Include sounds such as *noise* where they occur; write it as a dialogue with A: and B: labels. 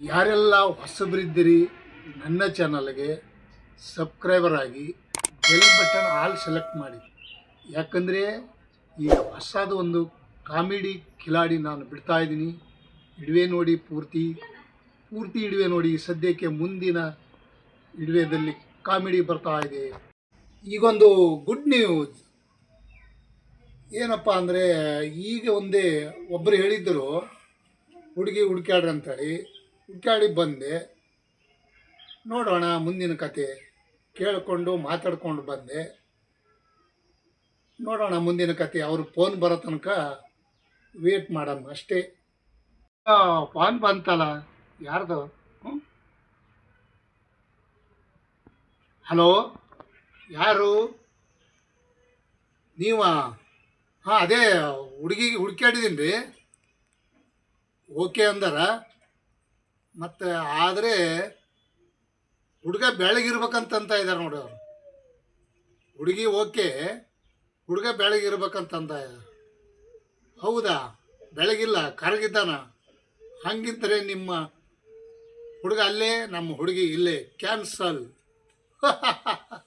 A: ಯಾರೆಲ್ಲ ಹೊಸಬರಿದ್ದೀರಿ, ನನ್ನ ಚಾನಲ್ಗೆ ಸಬ್ಸ್ಕ್ರೈಬರ್ ಆಗಿ ಬೆಲ್ ಬಟನ್ ಆಲ್ ಸೆಲೆಕ್ಟ್ ಮಾಡಿ. ಯಾಕಂದರೆ ಈಗ ಹೊಸದು ಒಂದು ಕಾಮಿಡಿ ಕಿಲಾಡಿ ನಾನು ಬಿಡ್ತಾ ಇದ್ದೀನಿ. ಇಡುವೆ ನೋಡಿ ಪೂರ್ತಿ ಪೂರ್ತಿ ಇಡುವೆ ನೋಡಿ. ಸದ್ಯಕ್ಕೆ ಮುಂದಿನ ಇಡುವೆದಲ್ಲಿ ಕಾಮಿಡಿ ಬರ್ತಾ ಇದೆ. ಈಗೊಂದು ಗುಡ್ ನ್ಯೂಸ್ ಏನಪ್ಪ ಅಂದರೆ, ಈಗ ಒಂದೇ ಒಬ್ಬರು ಹೇಳಿದ್ದರು ಹುಡುಗಿ ಹುಡುಕ್ಯಾಡ್ರಿ ಅಂತೇಳಿ. ಹುಡುಕ್ಯಾಡಿ ಬಂದೆ. ನೋಡೋಣ, ಮುಂದಿನ ಕತೆ. ಕೇಳಿಕೊಂಡು, ಮಾತಾಡ್ಕೊಂಡು ಬಂದೆ. ನೋಡೋಣ, ಮುಂದಿನ ಕತೆ. ಅವ್ರ ಫೋನ್ ಬರೋ ತನಕ ವೇಟ್ ಮಾಡಮ್ಮ ಅಷ್ಟೇ. ಫೋನ್ ಬಂತಲ್ಲ. ಯಾರ್ದು? ಹಲೋ? ಯಾರು? ನೀವ? ಹಾಂ, ಅದೇ ಹುಡುಗಿಗೆ ಹುಡುಕಾಡಿದ್ದೀನಿ ರೀ ಓಕೆ ಅಂದಾರ. ಮತ್ತು ಆದರೆ ಹುಡುಗ ಬೆಳಗಿರ್ಬೇಕಂತಂತ ಇದ್ದಾರೆ ನೋಡಿ ಅವರು. ಹುಡುಗಿ ಓಕೆ, ಹುಡುಗ ಬೆಳಗಿರ್ಬೇಕಂತಂದ ಇದ್ದಾರೆ ಹೌದಾ? ಬೆಳಗಿಲ್ಲ, ಕರಗಿದ್ದಾನ? ಹಂಗಿದ್ರೆ ನಿಮ್ಮ ಹುಡುಗ ಅಲ್ಲೇ, ನಮ್ಮ ಹುಡುಗಿ ಇಲ್ಲೇ, ಕ್ಯಾನ್ಸಲ್. *laughs*